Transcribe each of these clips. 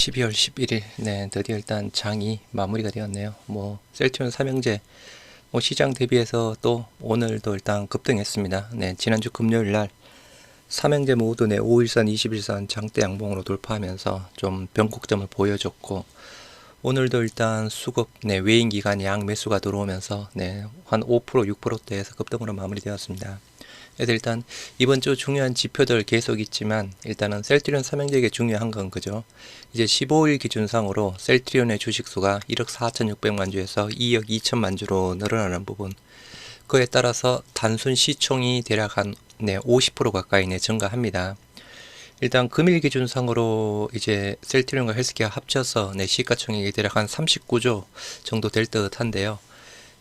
12월 11일, 네, 드디어 일단 장이 마무리가 되었네요. 뭐, 셀트리온 삼형제, 뭐, 시장 대비해서 또 오늘도 일단 급등했습니다. 네, 지난주 금요일 날 삼형제 모두 네, 5일선, 21선 장대 양봉으로 돌파하면서 좀 변곡점을 보여줬고, 오늘도 일단 수급, 네, 외인 기간 양 매수가 들어오면서, 네, 한 5%, 6%대에서 급등으로 마무리되었습니다. 그래서 일단 이번 주 중요한 지표들 계속 있지만 일단은 셀트리온 삼형제에게 중요한 건 그죠. 이제 15일 기준상으로 셀트리온의 주식수가 1억 4,600만 주에서 2억 2천만 주로 늘어나는 부분. 그에 따라서 단순 시총이 대략 한 네, 50% 가까이 네, 증가합니다. 일단 금일 기준상으로 이제 셀트리온과 헬스케어 합쳐서 네, 시가총액이 대략 한 39조 정도 될 듯한데요.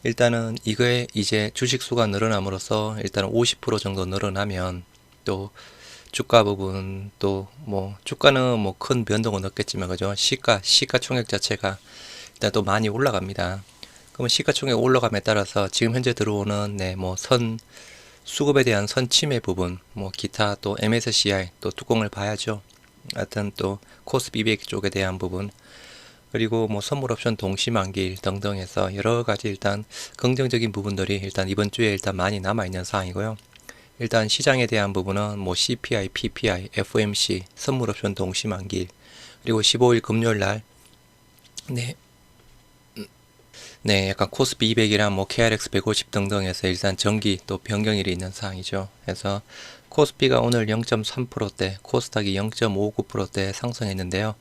일단은 이거에 이제 주식 수가 늘어남으로써 일단 50% 정도 늘어나면 또 주가 부분 또 뭐 주가는 뭐 큰 변동은 없겠지만 그죠 시가 시가총액 자체가 일단 또 많이 올라갑니다. 그러면 시가총액 올라감에 따라서 지금 현재 들어오는 네뭐선 수급에 대한 선 침해 부분 뭐 기타 또 MSCI 또 뚜껑을 봐야죠. 하여튼 또 코스피 200 쪽에 대한 부분 그리고 뭐 선물 옵션 동시 만기일 등등 해서 여러 가지 일단 긍정적인 부분들이 일단 이번 주에 일단 많이 남아 있는 상황이고요. 일단 시장에 대한 부분은 뭐 CPI, PPI, FOMC, 선물 옵션 동시 만기일 그리고 15일 금요일 날 네. 네, 약간 코스피 200이랑 뭐 KRX 150 등등해서 일단 전기 또 변경일이 있는 상황이죠. 그래서 코스피가 오늘 0.3%대, 코스닥이 0.59%대 상승했는데요.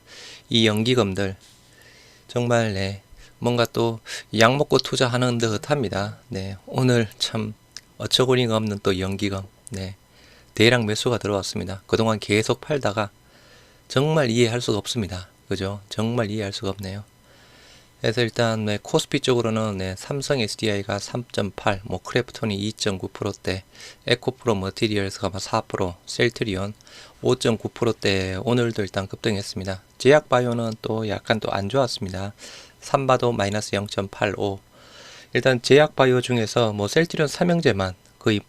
이 연기금들 정말 네 뭔가 또 약 먹고 투자하는 듯합니다. 네 오늘 참 어처구니가 없는 또 연기금 네 대량 매수가 들어왔습니다. 그동안 계속 팔다가 정말 이해할 수가 없습니다. 그죠? 정말 이해할 수가 없네요. 그래서 일단 네, 코스피 쪽으로는 네, 삼성 SDI가 3.8, 뭐 크래프톤이 2.9%대, 에코프로 머티리얼스가 4%, 셀트리온 5.9%대 오늘도 일단 급등했습니다. 제약바이오는 또 약간 또 안 좋았습니다. 삼바도 마이너스 0.85. 일단 제약바이오 중에서 뭐 셀트리온 삼형제만 거의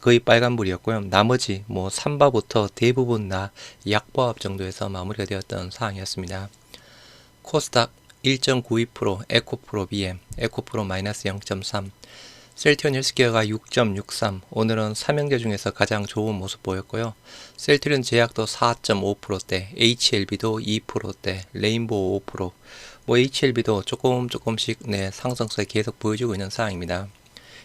거의 빨간불이었고요. 나머지 뭐 삼바부터 대부분 다 약보합 정도에서 마무리가 되었던 상황이었습니다. 코스닥 1.92%, 에코프로 BM, 에코프로 마이너스 0.3, 셀트리온 헬스케어가 6.63, 오늘은 삼형제 중에서 가장 좋은 모습 보였고요. 셀트리온 제약도 4.5%대, HLB도 2%대, 레인보우 5%, 뭐 HLB도 조금 조금씩 네, 상승세 계속 보여주고 있는 상황입니다.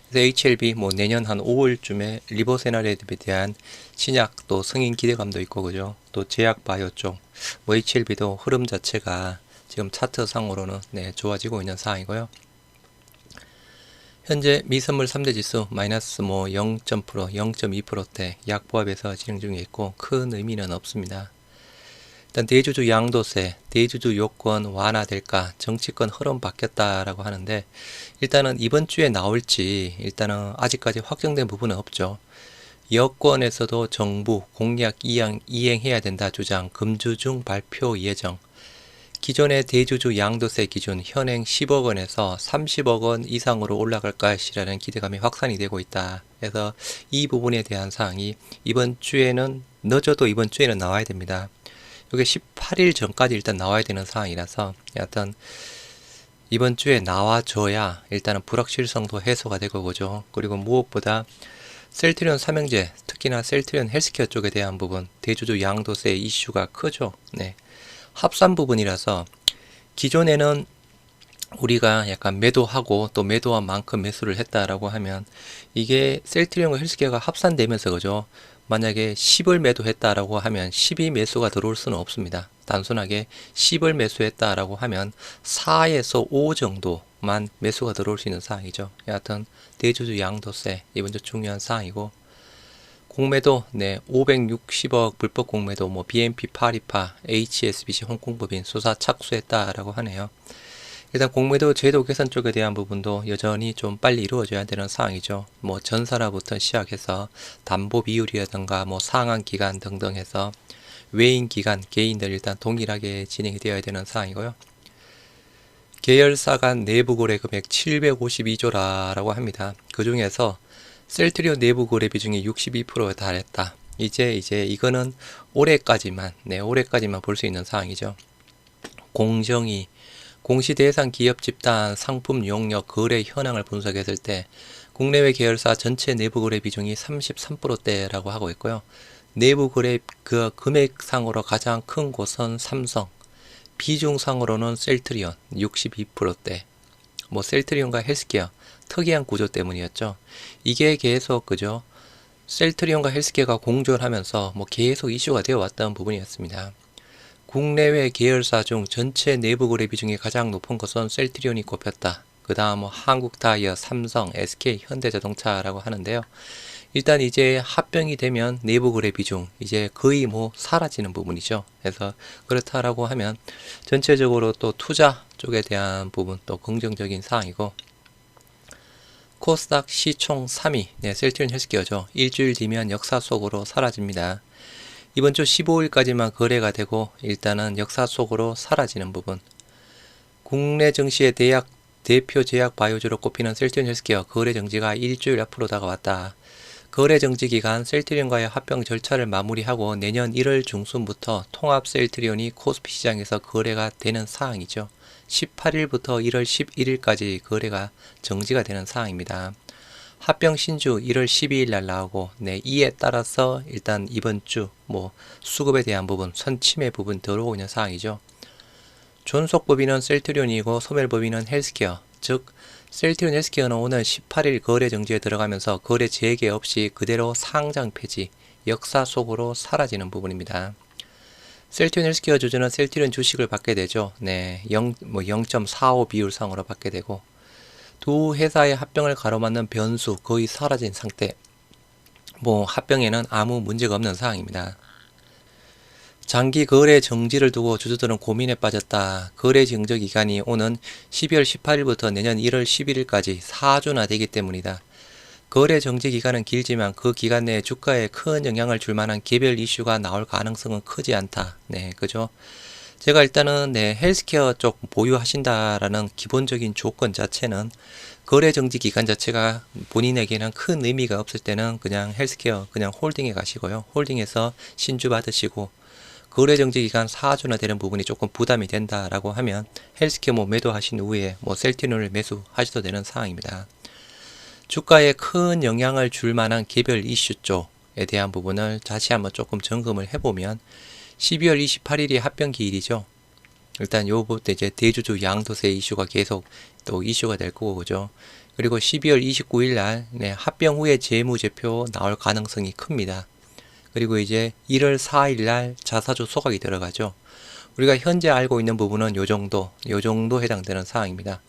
그래서 HLB 뭐 내년 한 5월쯤에 리버세나레드에 대한 신약 또 승인 기대감도 있고 그죠. 또 제약 바이오 쪽, 뭐 HLB도 흐름 자체가 지금 차트 상으로는 네, 좋아지고 있는 상황이고요. 현재 미선물 3대 지수 마이너스 뭐 0.0%, 0.2%대 약보합에서 진행 중에 있고 큰 의미는 없습니다. 일단 대주주 양도세, 대주주 요건 완화될까, 정치권 흐름 바뀌었다라고 하는데 일단은 이번 주에 나올지 일단은 아직까지 확정된 부분은 없죠. 여권에서도 정부 공약 이행, 이행해야 된다 주장 금주 중 발표 예정. 기존의 대주주 양도세 기준 현행 10억 원에서 30억 원 이상으로 올라갈 것이라는 기대감이 확산이 되고 있다. 그래서 이 부분에 대한 사항이 이번 주에는 늦어도 이번 주에는 나와야 됩니다. 이게 18일 전까지 일단 나와야 되는 상황이라서 여하튼 이번 주에 나와줘야 일단은 불확실성도 해소가 되고 그죠. 그리고 무엇보다 셀트리온 삼형제 특히나 셀트리온 헬스케어 쪽에 대한 부분 대주주 양도세 이슈가 크죠. 네. 합산 부분이라서 기존에는 우리가 약간 매도하고 또 매도한 만큼 매수를 했다라고 하면 이게 셀트리온과 헬스케어가 합산되면서 그죠? 만약에 10을 매도했다라고 하면 12 매수가 들어올 수는 없습니다. 단순하게 10을 매수했다라고 하면 4에서 5 정도만 매수가 들어올 수 있는 사항이죠. 여하튼 대주주 양도세 이번 주 중요한 사항이고 공매도 네 560억 불법 공매도 뭐 BNP 파리파 HSBC 홍콩법인 수사 착수했다라고 하네요. 일단 공매도 제도 개선 쪽에 대한 부분도 여전히 좀 빨리 이루어져야 되는 상황이죠. 뭐 전산화부터 시작해서 담보 비율이라든가 뭐 상한 기간 등등 해서 외인 기간 개인들 일단 동일하게 진행이 되어야 되는 상황이고요. 계열사 간 내부 거래 금액 752조라고 합니다. 그 중에서 셀트리온 내부 거래 비중이 62%에 달했다. 이제 이제 이거는 올해까지만 네 올해까지만 볼 수 있는 상황이죠. 공정위, 공시 대상 기업 집단 상품 용역 거래 현황을 분석했을 때 국내외 계열사 전체 내부 거래 비중이 33%대라고 하고 있고요. 내부 거래 그 금액상으로 가장 큰 곳은 삼성, 비중상으로는 셀트리온 62%대. 뭐 셀트리온과 헬스케어 특이한 구조 때문이었죠. 이게 계속 그죠. 셀트리온과 헬스케어가 공존하면서 뭐 계속 이슈가 되어 왔던 부분이었습니다. 국내외 계열사 중 전체 내부 거래 비중이 가장 높은 것은 셀트리온이 꼽혔다. 그 다음 뭐 한국타이어, 삼성, SK, 현대자동차라고 하는데요. 일단 이제 합병이 되면 내부 거래 비중 이제 거의 뭐 사라지는 부분이죠. 그래서 그렇다라고 하면 전체적으로 또 투자 쪽에 대한 부분 또 긍정적인 사항이고 코스닥 시총 3위 네, 셀트리온 헬스케어죠. 일주일 뒤면 역사 속으로 사라집니다. 이번 주 15일까지만 거래가 되고 일단은 역사 속으로 사라지는 부분. 국내 증시의 대약 대표 제약 바이오주로 꼽히는 셀트리온 헬스케어 거래 정지가 일주일 앞으로 다가왔다. 거래 정지 기간 셀트리온과의 합병 절차를 마무리하고 내년 1월 중순부터 통합 셀트리온이 코스피 시장에서 거래가 되는 사항이죠. 18일부터 1월 11일까지 거래가 정지가 되는 사항입니다. 합병 신주 1월 12일 날 나오고 네, 이에 따라서 일단 이번 주 뭐 수급에 대한 부분, 선침해 부분 들어오고 있는 사항이죠. 존속 법인은 셀트리온이고 소멸 법인은 헬스케어, 즉 셀트리온 헬스케어는 오늘 18일 거래 정지에 들어가면서 거래 재개 없이 그대로 상장 폐지, 역사 속으로 사라지는 부분입니다. 셀트리온 헬스케어 주주는 셀트리온 주식을 받게 되죠. 네, 0, 뭐 0.45 비율상으로 받게 되고 두 회사의 합병을 가로막는 변수 거의 사라진 상태. 뭐 합병에는 아무 문제가 없는 상황입니다. 장기 거래 정지를 두고 주주들은 고민에 빠졌다. 거래 정지 기간이 오는 12월 18일부터 내년 1월 11일까지 4주나 되기 때문이다. 거래 정지 기간은 길지만 그 기간 내에 주가에 큰 영향을 줄 만한 개별 이슈가 나올 가능성은 크지 않다. 네, 그죠? 제가 일단은 네, 헬스케어 쪽 보유하신다라는 기본적인 조건 자체는 거래 정지 기간 자체가 본인에게는 큰 의미가 없을 때는 그냥 헬스케어 그냥 홀딩에 가시고요. 홀딩해서 신주 받으시고 거래 정지 기간 4주나 되는 부분이 조금 부담이 된다라고 하면 헬스케어 뭐 매도하신 후에 뭐 셀티놀을 매수하셔도 되는 상황입니다. 주가에 큰 영향을 줄 만한 개별 이슈 쪽에 대한 부분을 다시 한번 조금 점검을 해보면 12월 28일이 합병 기일이죠. 일단 요부터 이제 대주주 양도세 이슈가 계속 또 이슈가 될 거고 그죠. 그리고 12월 29일 날 네, 합병 후에 재무제표 나올 가능성이 큽니다. 그리고 이제 1월 4일 날 자사주 소각이 들어가죠. 우리가 현재 알고 있는 부분은 요 정도, 요 정도 해당되는 사항입니다.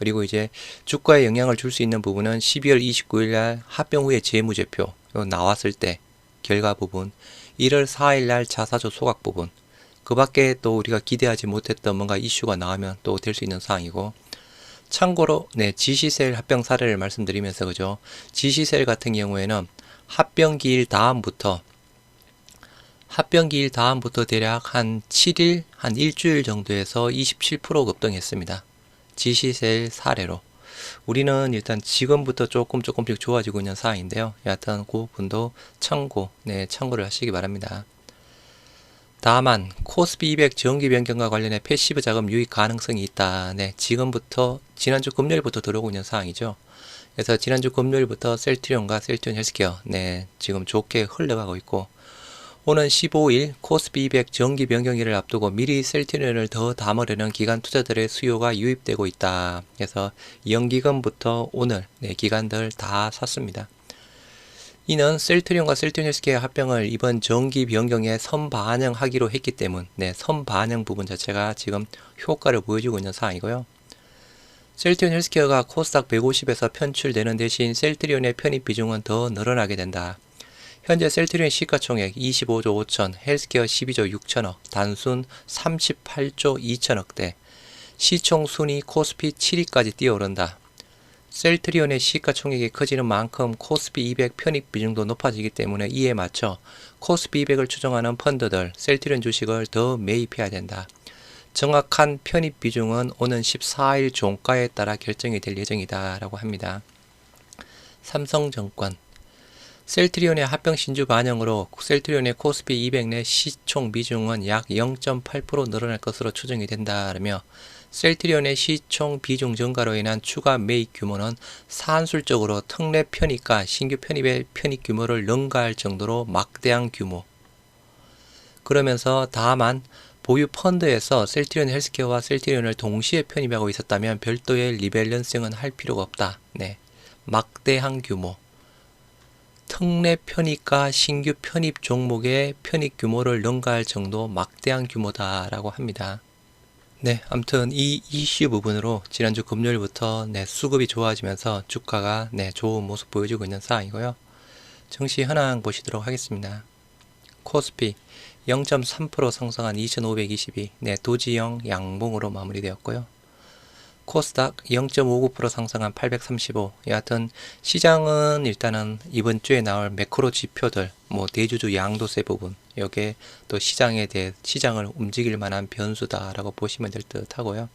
그리고 이제 주가에 영향을 줄 수 있는 부분은 12월 29일 날 합병 후에 재무제표 나왔을 때 결과 부분 1월 4일 날 자사주 소각 부분. 그 밖에 또 우리가 기대하지 못했던 뭔가 이슈가 나오면 또 될 수 있는 사항이고 참고로 네 지시셀 합병 사례를 말씀드리면서 그죠? 지시셀 같은 경우에는 합병 기일 다음부터 합병 기일 다음부터 대략 한 7일 한 일주일 정도에서 27% 급등했습니다 지시셀 사례로 우리는 일단 지금부터 조금 조금씩 좋아지고 있는 상황인데요. 여하튼 그 분도 참고, 네, 참고를 하시기 바랍니다. 다만 코스피 200 정기 변경과 관련해 패시브 자금 유입 가능성이 있다. 네, 지금부터 지난주 금요일부터 들어오고 있는 상황이죠. 그래서 지난주 금요일부터 셀트리온과 셀트리온 헬스케어 네, 지금 좋게 흘러가고 있고 오는 15일 코스피 200 정기 변경일을 앞두고 미리 셀트리온을 더 담으려는 기관 투자들의 수요가 유입되고 있다. 그래서 연기금부터 오늘 네, 기관들 다 샀습니다. 이는 셀트리온과 셀트리온 헬스케어 합병을 이번 정기 변경에 선반영하기로 했기 때문 네, 선반영 부분 자체가 지금 효과를 보여주고 있는 상황이고요. 셀트리온 헬스케어가 코스닥 150에서 편출되는 대신 셀트리온의 편입 비중은 더 늘어나게 된다. 현재 셀트리온 시가총액 25조 5천, 헬스케어 12조 6천억, 단순 38조 2천억대, 시총 순위 코스피 7위까지 뛰어오른다. 셀트리온의 시가총액이 커지는 만큼 코스피 200 편입 비중도 높아지기 때문에 이에 맞춰 코스피 200을 추정하는 펀드들 셀트리온 주식을 더 매입해야 된다. 정확한 편입 비중은 오는 14일 종가에 따라 결정이 될 예정이다 라고 합니다. 삼성증권 셀트리온의 합병 신주 반영으로 셀트리온의 코스피 200 내 시총 비중은 약 0.8% 늘어날 것으로 추정이 된다며 셀트리온의 시총 비중 증가로 인한 추가 매입 규모는 산술적으로 특례 편입과 신규 편입의 편입 규모를 능가할 정도로 막대한 규모. 그러면서 다만 보유 펀드에서 셀트리온 헬스케어와 셀트리온을 동시에 편입하고 있었다면 별도의 리밸런싱은 할 필요가 없다. 네. 막대한 규모. 특례 편입과 신규 편입 종목의 편입 규모를 능가할 정도 막대한 규모다라고 합니다. 네, 아무튼 이 이슈 부분으로 지난주 금요일부터 네, 수급이 좋아지면서 주가가 네, 좋은 모습 보여주고 있는 상황이고요. 증시 현황 보시도록 하겠습니다. 코스피 0.3% 상승한 2522, 네, 도지형 양봉으로 마무리되었고요. 코스닥 0.59% 상승한 835. 여하튼 시장은 일단은 이번 주에 나올 매크로 지표들, 뭐 대주주 양도세 부분, 여기에 또 시장에 대해 시장을 움직일 만한 변수다라고 보시면 될 듯 하고요.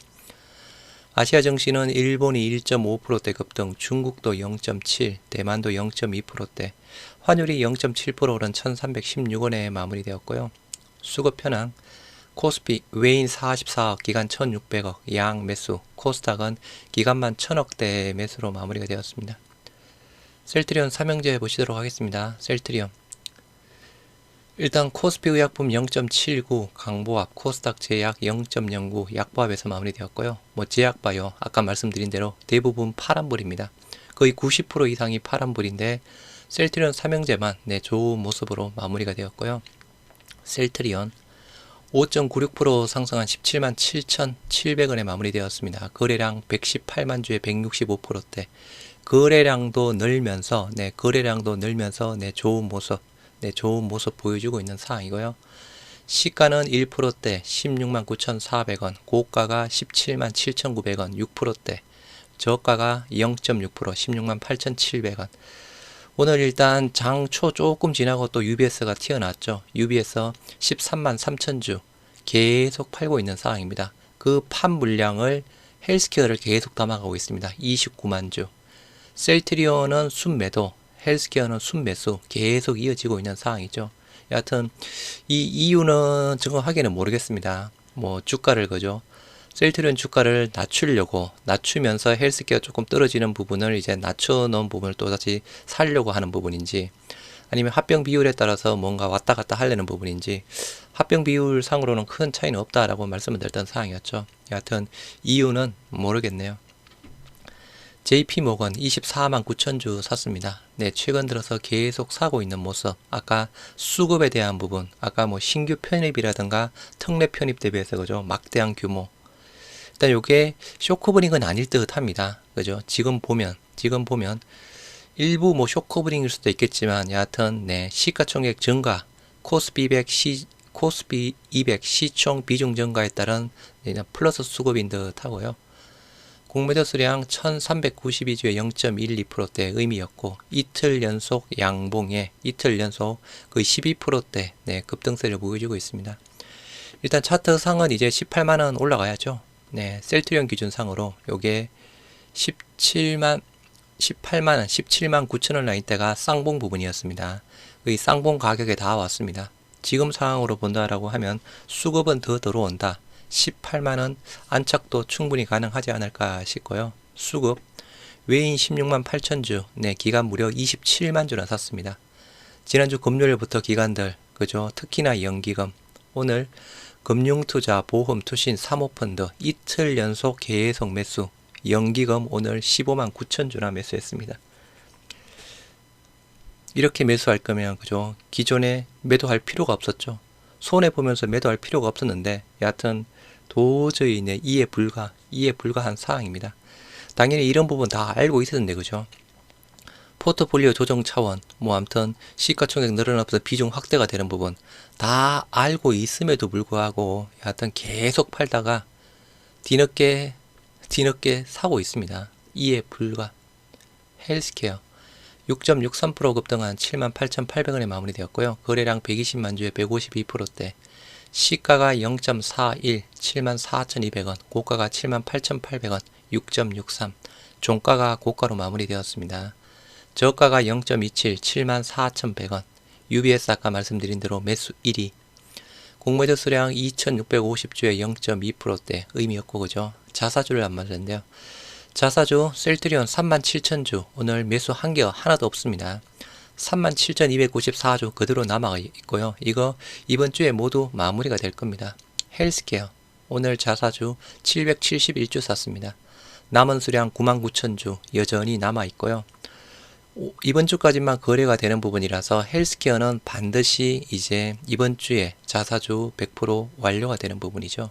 아시아 증시는 일본이 1.5%대 급등, 중국도 0.7, 대만도 0.2%대, 환율이 0.7% 오른 1316원에 마무리되었고요. 수급 현황 코스피 외인 44억, 기간 1600억, 양 매수, 코스닥은 기간만 1000억대 매수로 마무리가 되었습니다. 셀트리온 삼형제 보시도록 하겠습니다. 셀트리온 일단 코스피 의약품 0.79, 강보합, 코스닥 제약 0.09, 약보합에서 마무리되었고요. 뭐 제약바요, 아까 말씀드린 대로 대부분 파란불입니다. 거의 90% 이상이 파란불인데 셀트리온 삼형제만 네, 좋은 모습으로 마무리가 되었고요. 셀트리온 5.96% 상승한 17만 7,700원에 마무리되었습니다. 거래량 118만 주에 165%대. 거래량도 늘면서, 네, 거래량도 늘면서, 네, 좋은 모습, 네, 좋은 모습 보여주고 있는 상황이고요. 시가는 1%대 16만 9,400원, 고가가 17만 7,900원, 6%대, 저가가 0.6% 16만 8,700원. 오늘 일단 장초 조금 지나고 또 UBS가 튀어나왔죠. UBS 13만 3천 주 계속 팔고 있는 상황입니다. 그 판 물량을 헬스케어를 계속 담아가고 있습니다. 29만 주. 셀트리온은 순매도, 헬스케어는 순매수 계속 이어지고 있는 상황이죠. 여하튼 이 이유는 정확하게는 모르겠습니다. 뭐 주가를 그죠. 셀트리온 주가를 낮추려고 낮추면서 헬스케어 조금 떨어지는 부분을 이제 낮춰놓은 부분을 또 다시 살려고 하는 부분인지 아니면 합병 비율에 따라서 뭔가 왔다 갔다 하려는 부분인지 합병 비율 상으로는 큰 차이는 없다라고 말씀을 드렸던 상황이었죠. 여하튼 이유는 모르겠네요. JP 모건 24만 9천 주 샀습니다. 네, 최근 들어서 계속 사고 있는 모습. 아까 수급에 대한 부분, 아까 뭐 신규 편입이라든가 특례 편입 대비해서 그죠? 막대한 규모. 일단 요게 쇼크브링은 아닐 듯 합니다. 그죠? 지금 보면, 지금 보면, 일부 뭐 쇼크브링일 수도 있겠지만, 여하튼, 네, 시가총액 증가, 코스피 200 시, 코스피 200 시총 비중 증가에 따른 플러스 수급인 듯 하고요. 공매도 수량 1392주에 0.12%대 의미였고 이틀 연속 양봉에 이틀 연속 거의 12%대 네, 급등세를 보여주고 있습니다. 일단 차트 상은 이제 18만원 올라가야죠. 네, 셀트리온 기준상으로 요게 17만 18만원, 17만 9천원 라인 대가 쌍봉 부분이었습니다. 의 쌍봉 가격에 다 왔습니다. 지금 상황으로 본다라고 하면 수급은 더 들어온다. 18만원 안착도 충분히 가능하지 않을까 싶고요. 수급 외인 16만 8천주, 네, 기간 무려 27만 주나 샀습니다. 지난주 금요일부터 기관들, 그죠? 특히나 연기금, 오늘 금융투자, 보험, 투신, 사모펀드 이틀 연속 계속 매수. 연기금 오늘 15만 9천 주나 매수했습니다. 이렇게 매수할 거면 그죠? 기존에 매도할 필요가 없었죠. 손해 보면서 매도할 필요가 없었는데 여하튼 도저히 내 이해 불가, 이해 불가한 사항입니다. 당연히 이런 부분 다 알고 있었는데 그죠? 포트폴리오 조정 차원, 뭐 아무튼 시가총액 늘어나면서 비중 확대가 되는 부분 다 알고 있음에도 불구하고 하여튼 계속 팔다가 뒤늦게 뒤늦게 사고 있습니다. 이해 불가. 헬스케어 6.63% 급등한 78,800원에 마무리되었고요. 거래량 120만 주에 152%대. 시가가 0.41, 74,200원, 고가가 78,800원, 6.63. 종가가 고가로 마무리되었습니다. 저가가 0.27 74,100원. UBS 아까 말씀드린 대로 매수 1위. 공매도 수량 2,650주에 0.2%대 의미 없고 그죠? 자사주를 안 맞았는데요. 자사주 셀트리온 37,000주. 오늘 매수 한 개 하나도 없습니다. 37,294주 그대로 남아 있고요. 이거 이번 주에 모두 마무리가 될 겁니다. 헬스케어. 오늘 자사주 771주 샀습니다. 남은 수량 99,000주 여전히 남아 있고요. 오- 이번 주까지만 거래가 되는 부분이라서 헬스케어는 반드시 이제 이번 주에 자사주 100% 완료가 되는 부분이죠.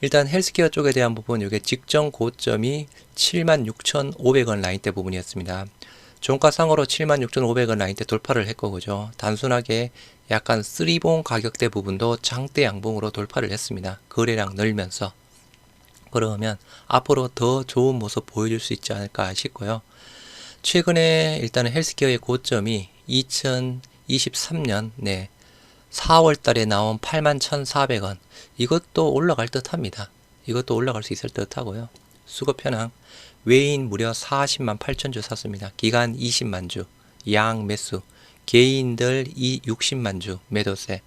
일단 헬스케어 쪽에 대한 부분 이게 직전 고점이 76,500원 라인대 부분이었습니다. 종가상으로 76,500원 라인대 돌파를 했고 그죠. 단순하게 약간 쓰리봉 가격대 부분도 장대 양봉으로 돌파를 했습니다. 거래량 늘면서 그러면 앞으로 더 좋은 모습 보여줄 수 있지 않을까 싶고요. 최근에 일단은 헬스케어의 고점이 2023년 네 4월 달에 나온 81,400원 이것도 올라갈 듯 합니다. 이것도 올라갈 수 있을 듯 하고요. 수급 현황 외인 무려 40만 8천 주 샀습니다. 기간 20만 주, 양 매수, 개인들 이 60만 주 매도세.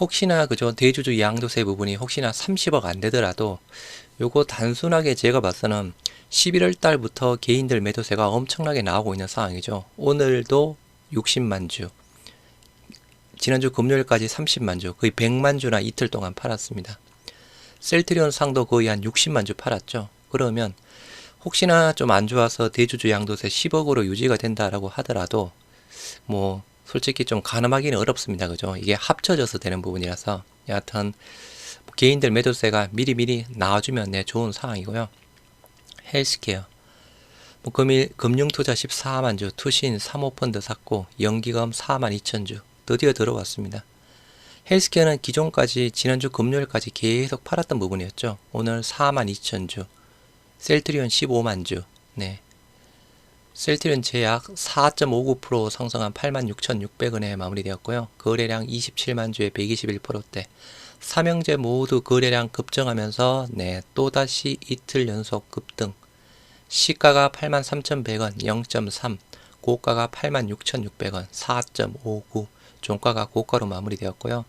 혹시나 그죠 대주주 양도세 부분이 혹시나 30억 안 되더라도 요거 단순하게 제가 봐서는 11월 달부터 개인들 매도세가 엄청나게 나오고 있는 상황이죠. 오늘도 60만 주, 지난주 금요일까지 30만 주, 거의 100만 주나 이틀 동안 팔았습니다. 셀트리온 상도 거의 한 60만 주 팔았죠. 그러면 혹시나 좀 안 좋아서 대주주 양도세 10억으로 유지가 된다라고 하더라도 뭐 솔직히 좀 가늠하기는 어렵습니다. 그죠? 이게 합쳐져서 되는 부분이라서 여하튼 개인들 매도세가 미리미리 나와주면 네, 좋은 상황이고요. 헬스케어 뭐 금일 금융투자 14만 주, 투신 3호펀드 샀고 연기금 4만 2천 주 드디어 들어왔습니다. 헬스케어는 기존까지 지난주 금요일까지 계속 팔았던 부분이었죠. 오늘 4만 2천 주, 셀트리온 15만 주, 네. 셀트리온 제약 4.59% 상승한 86,600원에 마무리되었고요. 거래량 27만 주에 121%대. 삼형제 모두 거래량 급증하면서 네, 또다시 이틀 연속 급등. 시가가 83,100원 0.3, 고가가 86,600원 4.59, 종가가 고가로 마무리되었고요.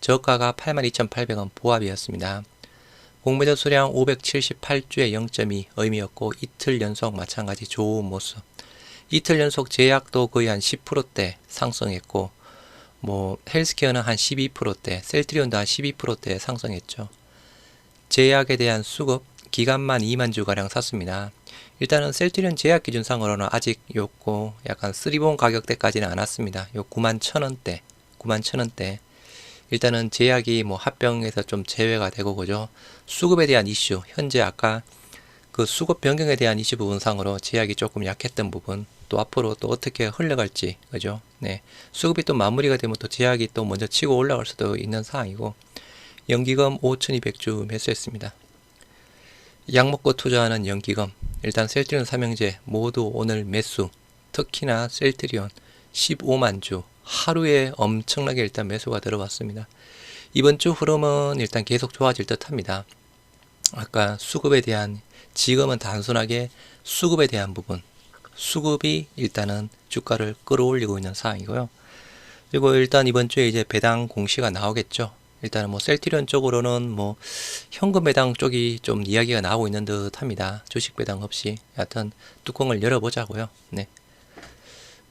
저가가 82,800원 보합이었습니다. 공매도 수량 578주에 0.2 의미였고 이틀 연속 마찬가지 좋은 모습. 이틀 연속 제약도 거의 한 10%대 상승했고 뭐 헬스케어는 한 12%대, 셀트리온도 한 12%대 상승했죠. 제약에 대한 수급 기간만 2만 주 가량 샀습니다. 일단은 셀트리온 제약 기준상으로는 아직 요거 약간 쓰리봉 가격대까지는 안 왔습니다. 요 9만 천 원대, 9만 천 원대. 일단은 제약이 뭐 합병에서 좀 제외가 되고 그죠. 수급에 대한 이슈, 현재 아까 그 수급 변경에 대한 이슈 부분상으로 제약이 조금 약했던 부분, 또 앞으로 또 어떻게 흘러갈지, 그죠? 네. 수급이 또 마무리가 되면 또 제약이 또 먼저 치고 올라갈 수도 있는 상황이고, 연기금 5,200주 매수했습니다. 약 먹고 투자하는 연기금, 일단 셀트리온 삼형제 모두 오늘 매수, 특히나 셀트리온 15만 주, 하루에 엄청나게 일단 매수가 들어왔습니다. 이번 주 흐름은 일단 계속 좋아질 듯 합니다. 아까 수급에 대한 지금은 단순하게 수급에 대한 부분 수급이 일단은 주가를 끌어올리고 있는 상황이고요. 그리고 일단 이번 주에 이제 배당 공시가 나오겠죠. 일단은 뭐 셀트리온 쪽으로는 뭐 현금 배당 쪽이 좀 이야기가 나오고 있는 듯 합니다. 주식 배당 없이. 하여튼 뚜껑을 열어보자고요. 네.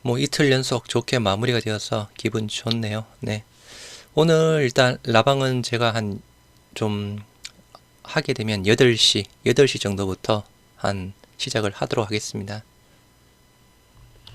뭐 이틀 연속 좋게 마무리가 되어서 기분 좋네요. 네. 오늘 일단 라방은 제가 한 좀 하게 되면 8시, 8시 정도부터 한 시작을 하도록 하겠습니다.